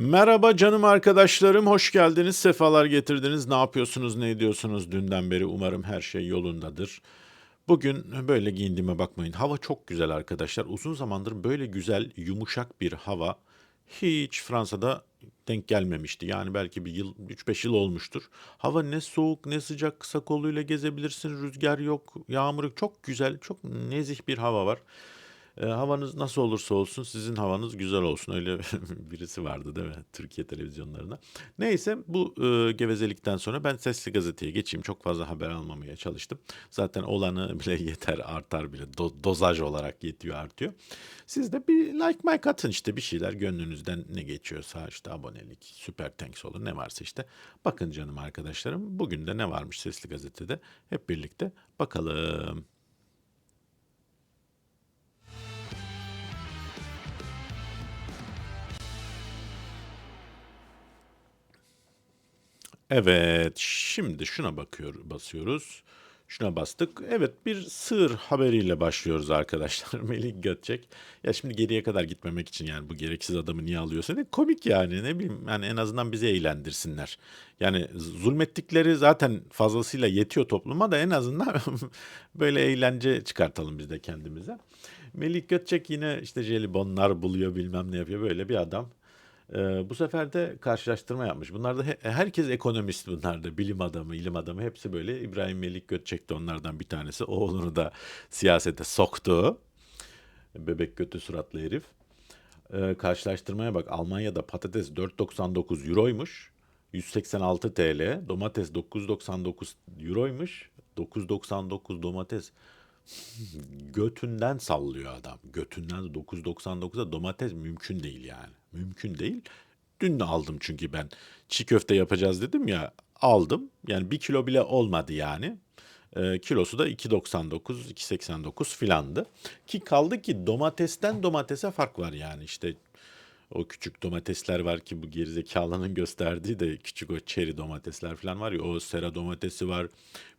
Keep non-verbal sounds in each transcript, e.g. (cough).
Merhaba canım arkadaşlarım, hoş geldiniz, sefalar getirdiniz. Ne yapıyorsunuz, ne ediyorsunuz dünden beri? Umarım her şey yolundadır. Bugün böyle giyindiğime bakmayın. Hava çok güzel arkadaşlar. Uzun zamandır böyle güzel, yumuşak bir hava hiç Fransa'da denk gelmemişti. Yani belki bir yıl, 3-5 yıl olmuştur. Hava ne soğuk ne sıcak, kısa kolluyla gezebilirsin. Rüzgar yok, yağmur yok. Çok güzel, çok nezih bir hava var. Eee, havanız nasıl olursa olsun sizin havanız güzel olsun. Öyle (laughs) birisi vardı değil mi Türkiye televizyonlarında. Neyse bu eee, gevezelikten sonra ben Sesli Gazete'ye geçeyim. Çok fazla haber almamaya çalıştım. Zaten olanı (laughs) bile yeter artar bile. Do- dozaj olarak yetiyor artıyor. Siz de bir like my atın işte bir şeyler gönlünüzden ne geçiyorsa işte abonelik, süper thanks olur ne varsa işte. Bakın canım arkadaşlarım bugün de ne varmış Sesli Gazete'de hep birlikte bakalım. Evet, şimdi şuna bakıyor, basıyoruz. Şuna bastık. Evet, bir sığır haberiyle başlıyoruz arkadaşlar. (laughs) Melih Gökçek. Ya şimdi geriye kadar gitmemek için yani bu gereksiz adamı niye alıyorsun? E, komik yani ne bileyim yani en azından bizi eğlendirsinler. Yani zulmettikleri zaten fazlasıyla yetiyor topluma da en azından (laughs) böyle eğlence çıkartalım biz de kendimize. Melih Gökçek yine işte jelibonlar buluyor bilmem ne yapıyor böyle bir adam. Eee, bu sefer de karşılaştırma yapmış. Bunlar da he- herkes ekonomist bunlar da. Bilim adamı, ilim adamı hepsi böyle. İbrahim Melik Gökçek de onlardan bir tanesi. Oğlunu da siyasete soktu. Bebek götü suratlı herif. Eee, karşılaştırmaya bak. Almanya'da patates 4.99 euroymuş. 186 TL. Domates 9.99 euroymuş. 9.99 domates götünden sallıyor adam. Götünden 9.99'a domates mümkün değil yani. Mümkün değil. Dün de aldım çünkü ben çiğ köfte yapacağız dedim ya aldım. Yani bir kilo bile olmadı yani. Ee, kilosu da 2.99, 2.89 filandı. Ki kaldı ki domatesten domatese fark var yani işte o küçük domatesler var ki bu gerizekalının gösterdiği de küçük o çeri domatesler falan var ya o sera domatesi var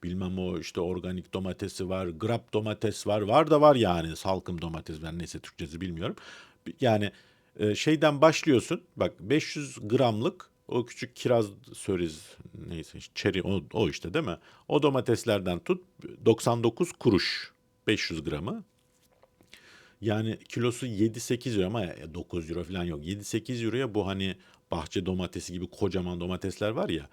bilmem o işte organik domatesi var grap domates var var da var yani salkım domates ben neyse Türkçesi bilmiyorum. Yani e, şeyden başlıyorsun bak 500 gramlık o küçük kiraz söriz neyse çeri o, o işte değil mi? O domateslerden tut 99 kuruş 500 gramı yani kilosu 7-8 euro ama 9 euro falan yok. 7-8 euroya bu hani bahçe domatesi gibi kocaman domatesler var ya.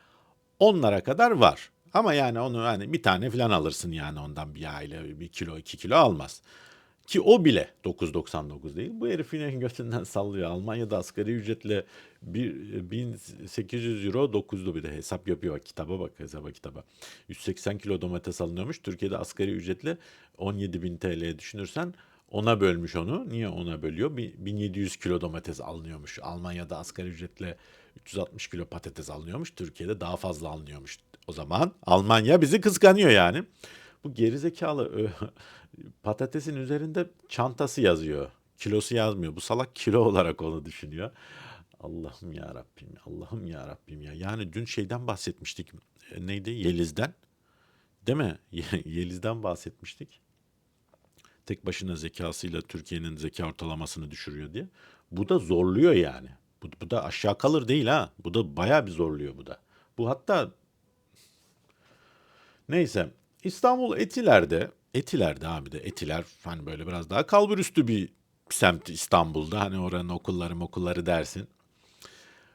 Onlara kadar var. Ama yani onu hani bir tane falan alırsın yani ondan bir aile bir kilo iki kilo almaz. Ki o bile 9.99 değil. Bu herif yine götünden sallıyor. Almanya'da asgari ücretle bir, 1800 euro 9'lu bir de hesap yapıyor. Bak, kitaba bak hesaba kitaba. 180 kilo domates alınıyormuş. Türkiye'de asgari ücretle 17.000 TL düşünürsen ona bölmüş onu. Niye ona bölüyor? Bi- 1700 kilo domates alınıyormuş. Almanya'da asgari ücretle 360 kilo patates alınıyormuş. Türkiye'de daha fazla alınıyormuş. O zaman Almanya bizi kıskanıyor yani. Bu gerizekalı (laughs) patatesin üzerinde çantası yazıyor. Kilosu yazmıyor. Bu salak kilo olarak onu düşünüyor. Allah'ım ya Rabbim. Allah'ım ya Rabbim ya. Yani dün şeyden bahsetmiştik. E, Neydi? Yeliz'den. Değil mi? (laughs) Yeliz'den bahsetmiştik tek başına zekasıyla Türkiye'nin zeka ortalamasını düşürüyor diye. Bu da zorluyor yani. Bu, bu da aşağı kalır değil ha. Bu da bayağı bir zorluyor bu da. Bu hatta neyse İstanbul Etiler'de Etiler'de abi de Etiler hani böyle biraz daha kalburüstü bir semt İstanbul'da. Hani oranın okulları okulları dersin.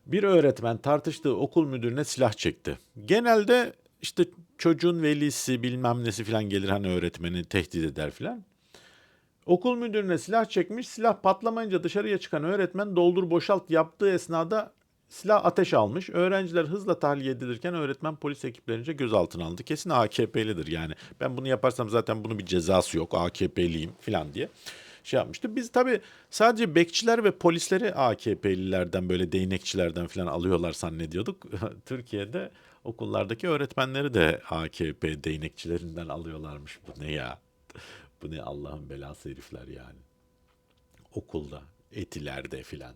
Bir öğretmen tartıştığı okul müdürüne silah çekti. Genelde işte çocuğun velisi bilmem nesi falan gelir hani öğretmeni tehdit eder falan. Okul müdürüne silah çekmiş. Silah patlamayınca dışarıya çıkan öğretmen doldur boşalt yaptığı esnada silah ateş almış. Öğrenciler hızla tahliye edilirken öğretmen polis ekiplerince gözaltına alındı. Kesin AKP'lidir yani. Ben bunu yaparsam zaten bunun bir cezası yok. AKP'liyim falan diye şey yapmıştı. Biz tabii sadece bekçiler ve polisleri AKP'lilerden böyle değnekçilerden falan alıyorlar zannediyorduk. (laughs) Türkiye'de okullardaki öğretmenleri de AKP değnekçilerinden alıyorlarmış. Bu ne ya? Bu ne Allah'ın belası herifler yani. Okulda, etilerde filan.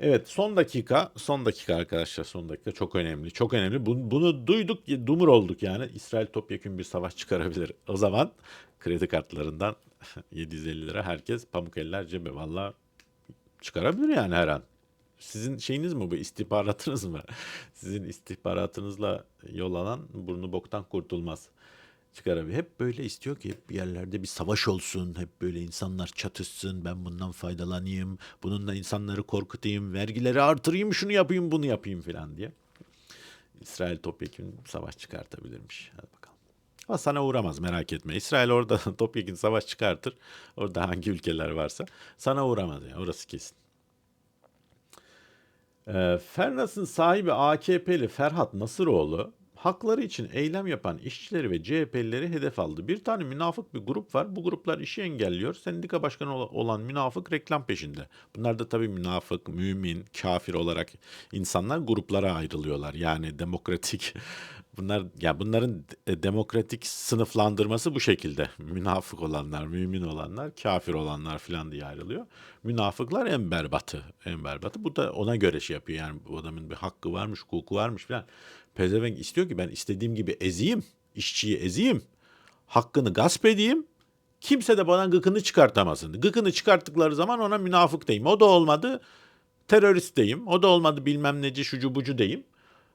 Evet son dakika, son dakika arkadaşlar son dakika çok önemli. Çok önemli. Bunu, bunu duyduk, dumur olduk yani. İsrail topyekun bir savaş çıkarabilir. O zaman kredi kartlarından (laughs) 750 lira herkes pamuk eller cebe. Valla çıkarabilir yani her an. Sizin şeyiniz mi bu istihbaratınız mı? (laughs) Sizin istihbaratınızla yol alan burnu boktan kurtulmaz. Çıkar abi. Hep böyle istiyor ki hep bir yerlerde bir savaş olsun. Hep böyle insanlar çatışsın. Ben bundan faydalanayım. Bununla insanları korkutayım. Vergileri artırayım. Şunu yapayım bunu yapayım falan diye. İsrail topyekun savaş çıkartabilirmiş. Hadi bakalım. Ama sana uğramaz merak etme. İsrail orada (laughs) topyekun savaş çıkartır. Orada hangi ülkeler varsa. Sana uğramaz yani orası kesin. Ee, Fernas'ın sahibi AKP'li Ferhat Nasıroğlu hakları için eylem yapan işçileri ve CHP'lileri hedef aldı. Bir tane münafık bir grup var. Bu gruplar işi engelliyor. Sendika başkanı ol- olan münafık reklam peşinde. Bunlar da tabii münafık, mümin, kafir olarak insanlar gruplara ayrılıyorlar. Yani demokratik (laughs) bunlar ya bunların de- demokratik sınıflandırması bu şekilde. Münafık olanlar, mümin olanlar, kafir olanlar falan diye ayrılıyor. Münafıklar en berbatı, en berbatı. Bu da ona göre şey yapıyor. Yani bu adamın bir hakkı varmış, hukuku varmış falan. Pezevenk istiyor ki ben istediğim gibi ezeyim, işçiyi ezeyim, hakkını gasp edeyim. Kimse de bana gıkını çıkartamasın. Gıkını çıkarttıkları zaman ona münafık deyim. O da olmadı terörist deyim. O da olmadı bilmem neci şucu bucu deyim.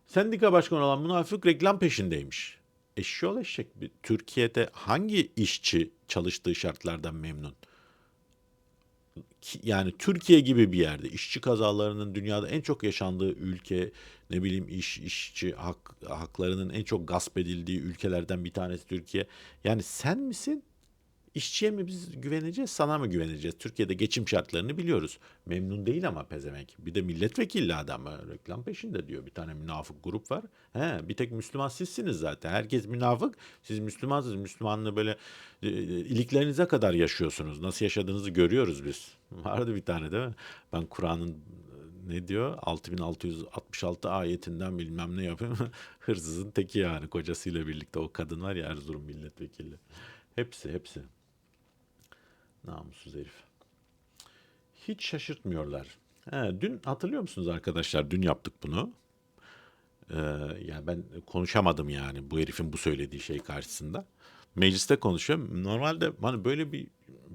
Sendika başkanı olan münafık reklam peşindeymiş. Eşşoğlu eşek. Türkiye'de hangi işçi çalıştığı şartlardan memnun? Yani Türkiye gibi bir yerde işçi kazalarının dünyada en çok yaşandığı ülke, ne bileyim iş işçi hak, haklarının en çok gasp edildiği ülkelerden bir tanesi Türkiye. Yani sen misin? İşçiye mi biz güveneceğiz, sana mı güveneceğiz? Türkiye'de geçim şartlarını biliyoruz. Memnun değil ama pezevenk. Bir de milletvekilli adam reklam peşinde diyor. Bir tane münafık grup var. He, bir tek Müslüman sizsiniz zaten. Herkes münafık. Siz Müslümansınız. Müslümanlığı böyle e, iliklerinize kadar yaşıyorsunuz. Nasıl yaşadığınızı görüyoruz biz. (laughs) Vardı bir tane değil mi? Ben Kur'an'ın e, ne diyor? 6666 ayetinden bilmem ne yapayım. (laughs) Hırsızın teki yani kocasıyla birlikte o kadın var ya Erzurum milletvekili. Hepsi hepsi. Namussuz herif. Hiç şaşırtmıyorlar. He, dün hatırlıyor musunuz arkadaşlar? Dün yaptık bunu. Ee, yani ben konuşamadım yani bu herifin bu söylediği şey karşısında. Mecliste konuşuyorum. Normalde hani böyle bir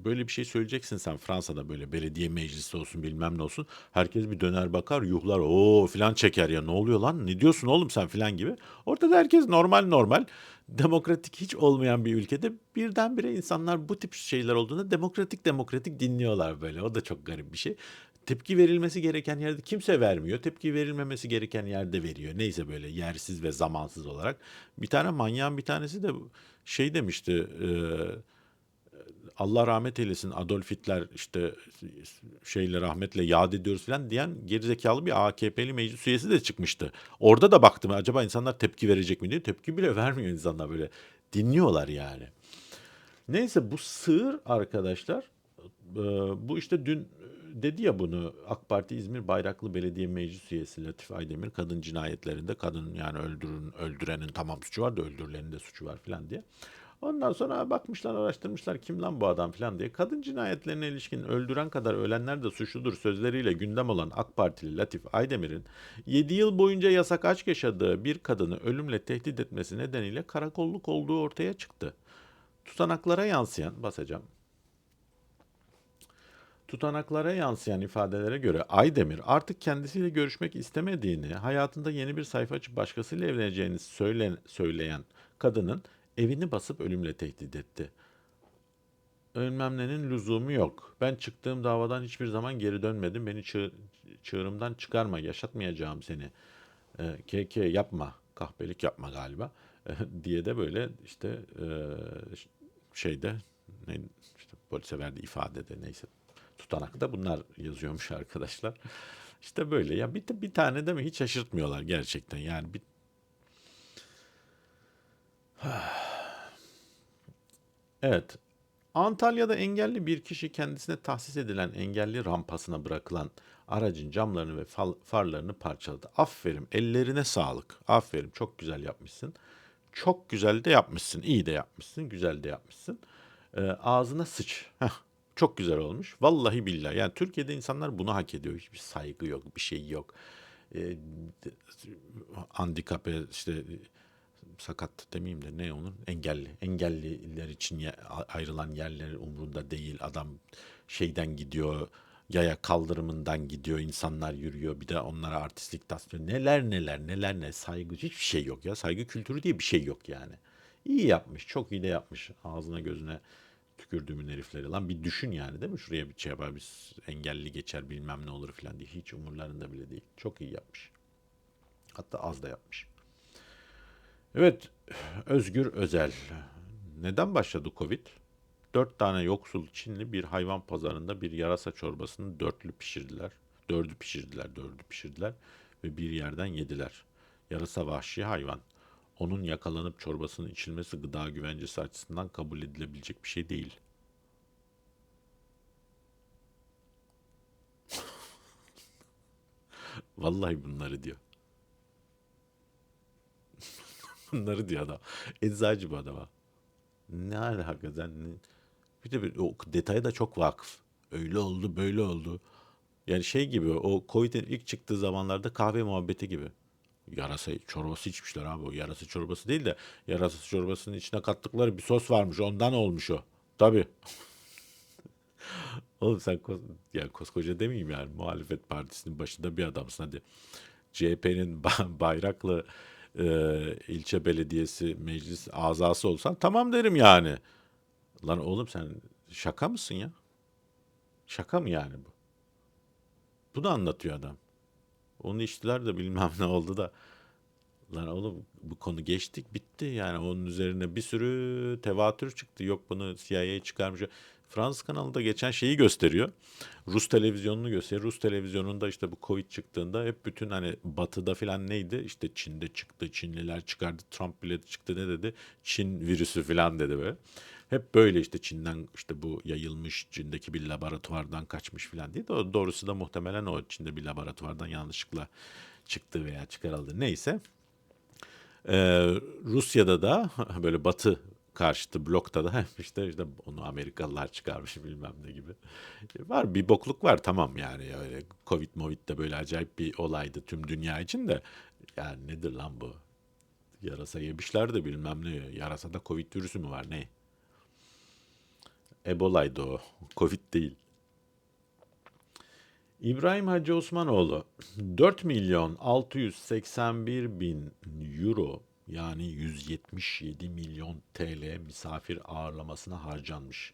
böyle bir şey söyleyeceksin sen Fransa'da böyle belediye meclisi olsun bilmem ne olsun. Herkes bir döner bakar yuhlar o filan çeker ya ne oluyor lan ne diyorsun oğlum sen filan gibi. Orada da herkes normal normal demokratik hiç olmayan bir ülkede birdenbire insanlar bu tip şeyler olduğunda demokratik demokratik dinliyorlar böyle. O da çok garip bir şey. Tepki verilmesi gereken yerde kimse vermiyor. Tepki verilmemesi gereken yerde veriyor. Neyse böyle yersiz ve zamansız olarak. Bir tane manyağın bir tanesi de şey demişti. e, Allah rahmet eylesin Adolf Hitler işte şeyle rahmetle yad ediyoruz falan diyen gerizekalı bir AKP'li meclis üyesi de çıkmıştı. Orada da baktım acaba insanlar tepki verecek mi diye. Tepki bile vermiyor insanlar böyle. Dinliyorlar yani. Neyse bu sığır arkadaşlar e, bu işte dün dedi ya bunu AK Parti İzmir Bayraklı Belediye Meclis Üyesi Latif Aydemir kadın cinayetlerinde kadın yani öldürün öldürenin tamam suçu var da öldürülenin de suçu var filan diye. Ondan sonra bakmışlar araştırmışlar kim lan bu adam filan diye. Kadın cinayetlerine ilişkin öldüren kadar ölenler de suçludur sözleriyle gündem olan AK Partili Latif Aydemir'in 7 yıl boyunca yasak aşk yaşadığı bir kadını ölümle tehdit etmesi nedeniyle karakolluk olduğu ortaya çıktı. Tutanaklara yansıyan basacağım. Tutanaklara yansıyan ifadelere göre Aydemir artık kendisiyle görüşmek istemediğini, hayatında yeni bir sayfa açıp başkasıyla evleneceğini söyle, söyleyen kadının evini basıp ölümle tehdit etti. Ölmem nenin lüzumu yok. Ben çıktığım davadan hiçbir zaman geri dönmedim. Beni çığ- çığırımdan çıkarma, yaşatmayacağım seni. E, KK yapma, kahpelik yapma galiba. E, (laughs) diye de böyle işte e, şeyde ne, işte polise verdiği ifadede neyse tutanakta bunlar yazıyormuş arkadaşlar. İşte böyle ya bir, bir tane de mi hiç şaşırtmıyorlar gerçekten yani bir (sighs) Evet. Antalya'da engelli bir kişi kendisine tahsis edilen engelli rampasına bırakılan aracın camlarını ve farlarını parçaladı. Aferin, ellerine sağlık. Aferin, çok güzel yapmışsın. Çok güzel de yapmışsın, iyi de yapmışsın, güzel de yapmışsın. Ee, ağzına sıç. Heh, çok güzel olmuş. Vallahi billahi. Yani Türkiye'de insanlar bunu hak ediyor. Hiçbir saygı yok, bir şey yok. Ee, handikape işte sakat demeyeyim de ne onun engelli engelliler için ayrılan yerler umrunda değil adam şeyden gidiyor yaya kaldırımından gidiyor, insanlar yürüyor. Bir de onlara artistlik taslıyor. Neler neler neler ne saygı hiçbir şey yok ya. Saygı kültürü diye bir şey yok yani. İyi yapmış, çok iyi de yapmış. Ağzına gözüne tükürdüğümün herifleri. Lan bir düşün yani değil mi? Şuraya bir şey yapar, biz engelli geçer bilmem ne olur falan diye. Hiç umurlarında bile değil. Çok iyi yapmış. Hatta az da yapmış. Evet, Özgür Özel. Neden başladı Covid? Dört tane yoksul Çinli bir hayvan pazarında bir yarasa çorbasını dörtlü pişirdiler. Dördü pişirdiler, dördü pişirdiler ve bir yerden yediler. Yarasa vahşi hayvan. Onun yakalanıp çorbasının içilmesi gıda güvencesi açısından kabul edilebilecek bir şey değil. (laughs) Vallahi bunları diyor. (laughs) Bunları diyor adam. Eczacı bu adama. Ne alaka sen? ne- Bir de bir, o detaya da çok vakıf. Öyle oldu, böyle oldu. Yani şey gibi o Covid'in ilk çıktığı zamanlarda kahve muhabbeti gibi. Yarasa çorbası içmişler abi o yarasa çorbası değil de yarasa çorbasının içine kattıkları bir sos varmış ondan olmuş o. Tabii. (laughs) Oğlum sen kos ya koskoca demeyeyim yani muhalefet partisinin başında bir adamsın hadi. CHP'nin Bayraklı e, ilçe belediyesi meclis azası olsan tamam derim yani. Lan oğlum sen şaka mısın ya? Şaka mı yani bu? Bunu anlatıyor adam. Onu içtiler de bilmem ne oldu da. Lan oğlum bu konu geçtik bitti yani onun üzerine bir sürü tevatür çıktı. Yok bunu CIA çıkarmış. Fransız kanalında geçen şeyi gösteriyor. Rus televizyonunu gösteriyor. Rus televizyonunda işte bu Covid çıktığında hep bütün hani batıda filan neydi? İşte Çin'de çıktı, Çinliler çıkardı, Trump bile çıktı ne dedi? Çin virüsü filan dedi böyle. Hep böyle işte Çin'den işte bu yayılmış Çin'deki bir laboratuvardan kaçmış filan diye. Do- Doğrusu da muhtemelen o Çin'de bir laboratuvardan yanlışlıkla çıktı veya çıkarıldı. Neyse. Ee, Rusya'da da (laughs) böyle Batı karşıtı blokta da (laughs) işte işte onu Amerikalılar çıkarmış bilmem ne gibi. Var bir bokluk var tamam yani öyle Covid Movid de böyle acayip bir olaydı tüm dünya için de yani nedir lan bu? Yarasa yemişler de bilmem ne. Yarasada Covid virüsü mü var ne? Ebola'ydı o. Covid değil. İbrahim Hacı Osmanoğlu 4 milyon 681 bin euro yani 177 milyon TL misafir ağırlamasına harcanmış.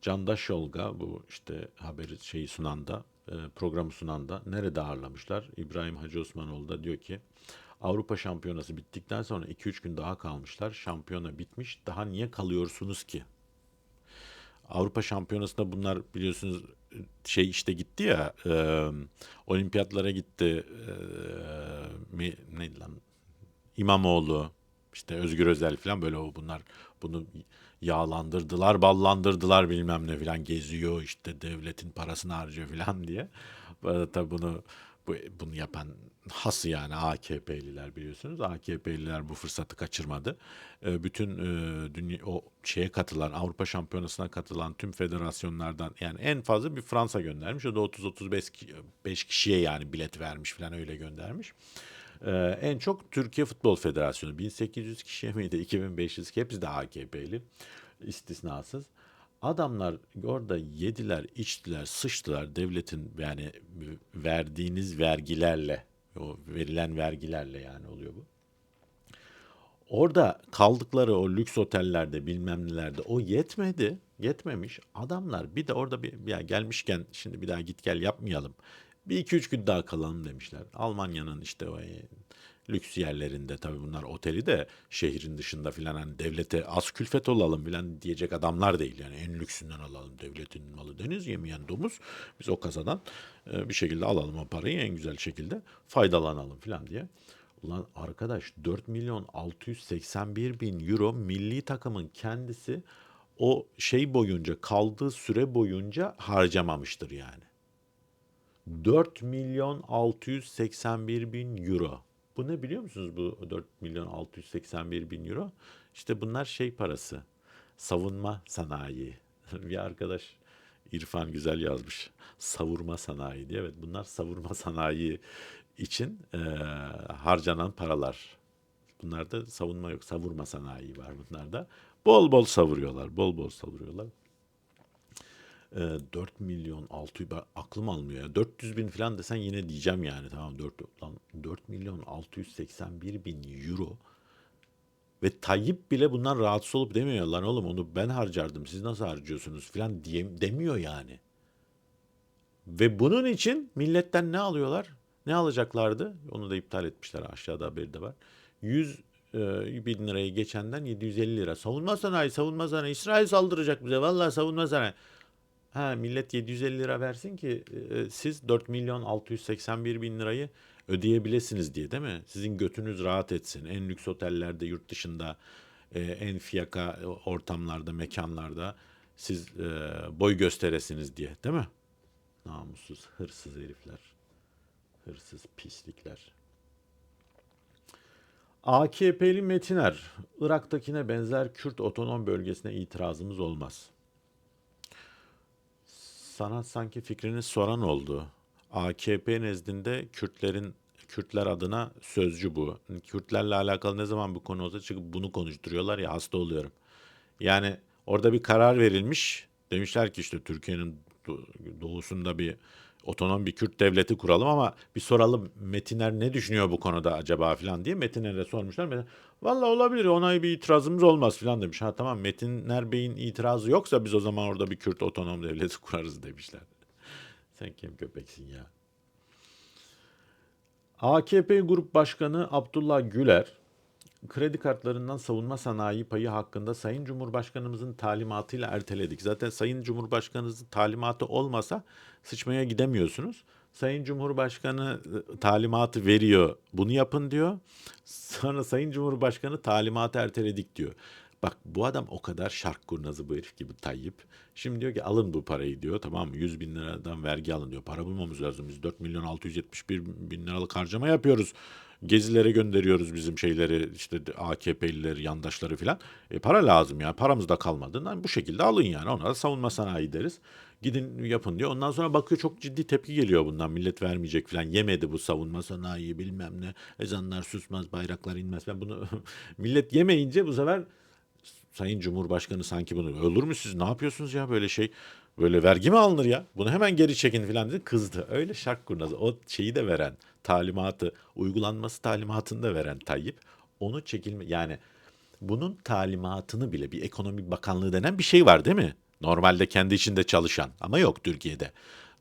Candaş Yolga bu işte haberi şeyi sunan da e, programı sunan da nerede ağırlamışlar? İbrahim Hacı Osmanoğlu da diyor ki Avrupa Şampiyonası bittikten sonra 2-3 gün daha kalmışlar. Şampiyona bitmiş. Daha niye kalıyorsunuz ki? Avrupa Şampiyonası'nda bunlar biliyorsunuz şey işte gitti ya e, olimpiyatlara gitti e, mi, neydi lan İmamoğlu işte Özgür Özel falan böyle o bunlar bunu yağlandırdılar ballandırdılar bilmem ne falan geziyor işte devletin parasını harcıyor falan diye. Tabi bunu bu, bunu yapan has yani AKP'liler biliyorsunuz. AKP'liler bu fırsatı kaçırmadı. E, bütün e, dünya o şeye katılan Avrupa Şampiyonası'na katılan tüm federasyonlardan yani en fazla bir Fransa göndermiş. O da 30-35 kişiye yani bilet vermiş falan öyle göndermiş. Ee, en çok Türkiye Futbol Federasyonu 1800 kişiye miydi 2500 ki hepsi de AKP'li istisnasız. Adamlar orada yediler, içtiler, sıçtılar devletin yani verdiğiniz vergilerle, o verilen vergilerle yani oluyor bu. Orada kaldıkları o lüks otellerde bilmem nelerde o yetmedi. Yetmemiş. Adamlar bir de orada bir ya gelmişken şimdi bir daha git gel yapmayalım. Bir iki üç gün daha kalalım demişler. Almanya'nın işte o e, lüks yerlerinde tabii bunlar oteli de şehrin dışında filan hani devlete az külfet olalım filan diyecek adamlar değil. Yani en lüksünden alalım devletin malı deniz yemeyen domuz. Biz o kasadan e, bir şekilde alalım o parayı en güzel şekilde faydalanalım filan diye. Ulan arkadaş 4 milyon 681 bin euro milli takımın kendisi o şey boyunca kaldığı süre boyunca harcamamıştır yani. 4 milyon 681 bin euro. Bu ne biliyor musunuz bu 4 milyon 681 bin euro? İşte bunlar şey parası. Savunma sanayi. (laughs) Bir arkadaş İrfan güzel yazmış. Savurma sanayi diye. Evet bunlar savurma (laughs) sanayi için e, harcanan paralar. Bunlarda savunma yok. Savurma sanayi var bunlarda. Bol bol savuruyorlar. Bol bol savuruyorlar. E, 4 milyon 600 ben aklım almıyor ya. 400 bin falan desen yine diyeceğim yani tamam 4 lan 4 milyon 681 bin euro ve Tayyip bile bundan rahatsız olup demiyor lan oğlum onu ben harcardım siz nasıl harcıyorsunuz falan diye, demiyor yani. Ve bunun için milletten ne alıyorlar? Ne alacaklardı? Onu da iptal etmişler aşağıda haberi de var. 100 e, bin lirayı geçenden 750 lira. Savunma sanayi, savunma sanayi. İsrail saldıracak bize. Vallahi savunma sanayi. Ha millet 750 lira versin ki e, siz 4 milyon 681 bin lirayı ödeyebilirsiniz diye değil mi? Sizin götünüz rahat etsin. En lüks otellerde, yurt dışında, e, en fiyaka ortamlarda, mekanlarda siz e, boy gösteresiniz diye değil mi? Namussuz, hırsız herifler. Hırsız pislikler. AKP'li Metiner, Irak'takine benzer Kürt otonom bölgesine itirazımız olmaz. Sana sanki fikrini soran oldu. AKP nezdinde Kürtlerin Kürtler adına sözcü bu. Kürtlerle alakalı ne zaman bu konu olsa çıkıp bunu konuşturuyorlar ya hasta oluyorum. Yani orada bir karar verilmiş. Demişler ki işte Türkiye'nin do- doğusunda bir otonom bir Kürt devleti kuralım ama bir soralım Metiner ne düşünüyor bu konuda acaba falan diye Metiner'e sormuşlar. Metin, Valla olabilir ona bir itirazımız olmaz falan demiş. Ha tamam Metiner Bey'in itirazı yoksa biz o zaman orada bir Kürt otonom devleti kurarız demişler. (laughs) Sen kim köpeksin ya? AKP Grup Başkanı Abdullah Güler, kredi kartlarından savunma sanayi payı hakkında Sayın Cumhurbaşkanımızın talimatıyla erteledik. Zaten Sayın Cumhurbaşkanımızın talimatı olmasa sıçmaya gidemiyorsunuz. Sayın Cumhurbaşkanı e, talimatı veriyor, bunu yapın diyor. Sonra Sayın Cumhurbaşkanı talimatı erteledik diyor. Bak bu adam o kadar şark kurnazı bu herif gibi Tayyip. Şimdi diyor ki alın bu parayı diyor tamam mı 100 bin liradan vergi alın diyor. Para bulmamız lazım biz 4 milyon 671 bin liralık harcama yapıyoruz. Gezilere gönderiyoruz bizim şeyleri işte AKP'lileri yandaşları filan. E, para lazım ya paramız da kalmadı. Lan bu şekilde alın yani ona da savunma sanayi deriz. Gidin yapın diyor. Ondan sonra bakıyor çok ciddi tepki geliyor bundan. Millet vermeyecek falan. Yemedi bu savunma sanayi bilmem ne. Ezanlar susmaz, bayraklar inmez. Ben bunu (laughs) millet yemeyince bu sefer Sayın Cumhurbaşkanı sanki bunu olur mu siz ne yapıyorsunuz ya böyle şey böyle vergi mi alınır ya bunu hemen geri çekin falan dedi kızdı öyle şark kurnazı o şeyi de veren talimatı uygulanması talimatını da veren Tayyip onu çekilme yani bunun talimatını bile bir ekonomi bakanlığı denen bir şey var değil mi? Normalde kendi içinde çalışan ama yok Türkiye'de.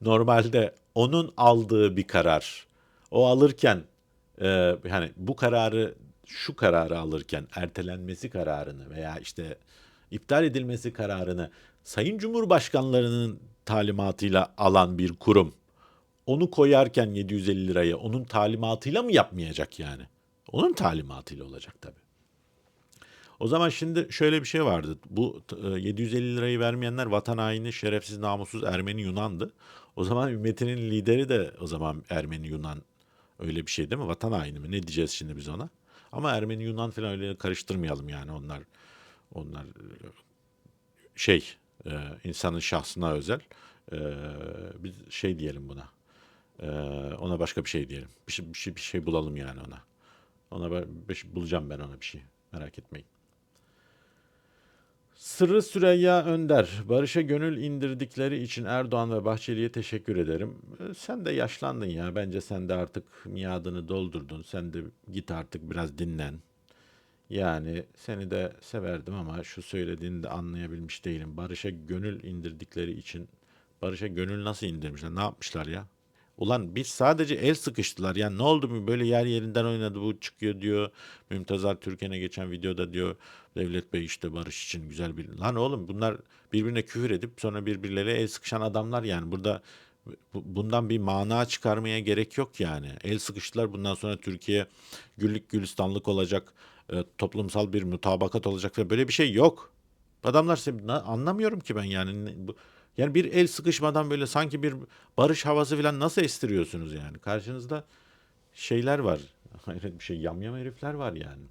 Normalde onun aldığı bir karar o alırken e, yani bu kararı şu kararı alırken ertelenmesi kararını veya işte iptal edilmesi kararını Sayın Cumhurbaşkanlarının talimatıyla alan bir kurum onu koyarken 750 liraya onun talimatıyla mı yapmayacak yani? Onun talimatıyla olacak tabii. O zaman şimdi şöyle bir şey vardı. Bu e, 750 lirayı vermeyenler vatan haini, şerefsiz, namussuz Ermeni Yunan'dı. O zaman ümmetinin lideri de o zaman Ermeni Yunan öyle bir şey değil mi? Vatan haini mi? Ne diyeceğiz şimdi biz ona? Ama Ermeni Yunan falan öyle karıştırmayalım yani onlar onlar e, şey e, insanın şahsına özel. E, biz şey diyelim buna. E, ona başka bir şey diyelim. Bir şey, bir şey, bir şey bulalım yani ona. Ona bir şey- bulacağım ben ona bir şey. Merak etmeyin. Sırrı Süreyya Önder, barışa gönül indirdikleri için Erdoğan ve Bahçeli'ye teşekkür ederim. E, Sen de yaşlandın ya. Bence sen de artık miadını doldurdun. Sen de git artık biraz dinlen. Yani seni de severdim ama şu söylediğini de anlayabilmiş değilim. Barış'a gönül indirdikleri için Barış'a gönül nasıl indirmişler? Ne yapmışlar ya? Ulan biz sadece el sıkıştılar. Yani ne oldu mu böyle yer yerinden oynadı bu çıkıyor diyor. Mümtazar Türkan'a geçen videoda diyor Devlet Bey işte barış için güzel bir... Lan oğlum bunlar birbirine küfür edip sonra birbirleriyle el sıkışan adamlar yani. Burada bu- bundan bir mana çıkarmaya gerek yok yani. El sıkıştılar bundan sonra Türkiye güllük gülistanlık olacak. e, toplumsal bir mutabakat olacak ve böyle bir şey yok. Adamlar anlamıyorum ki ben yani. Bu- Yani bir el sıkışmadan böyle sanki bir barış havası falan nasıl estiriyorsunuz yani? Karşınızda şeyler var. (laughs) Hayret bir şey yamyam herifler var yani.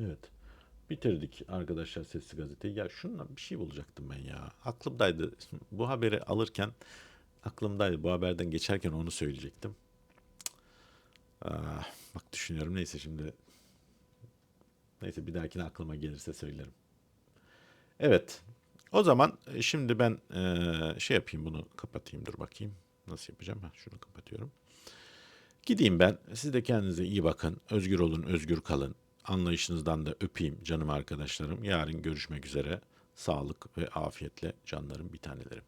Evet. Bitirdik arkadaşlar Sesli Gazeteyi. Ya şundan bir şey bulacaktım ben ya. Aklımdaydı. Bu haberi alırken aklımdaydı. Bu haberden geçerken onu söyleyecektim. Ah, bak düşünüyorum. Neyse şimdi. Neyse bir dahakine aklıma gelirse söylerim. Evet. O zaman e, şimdi ben e, şey yapayım bunu kapatayım dur bakayım. Nasıl yapacağım? Ha, şunu kapatıyorum. Gideyim ben. Siz de kendinize iyi bakın. Özgür olun, özgür kalın. Anlayışınızdan da öpeyim canım arkadaşlarım. Yarın görüşmek üzere. Sağlık ve afiyetle canlarım bir tanelerim.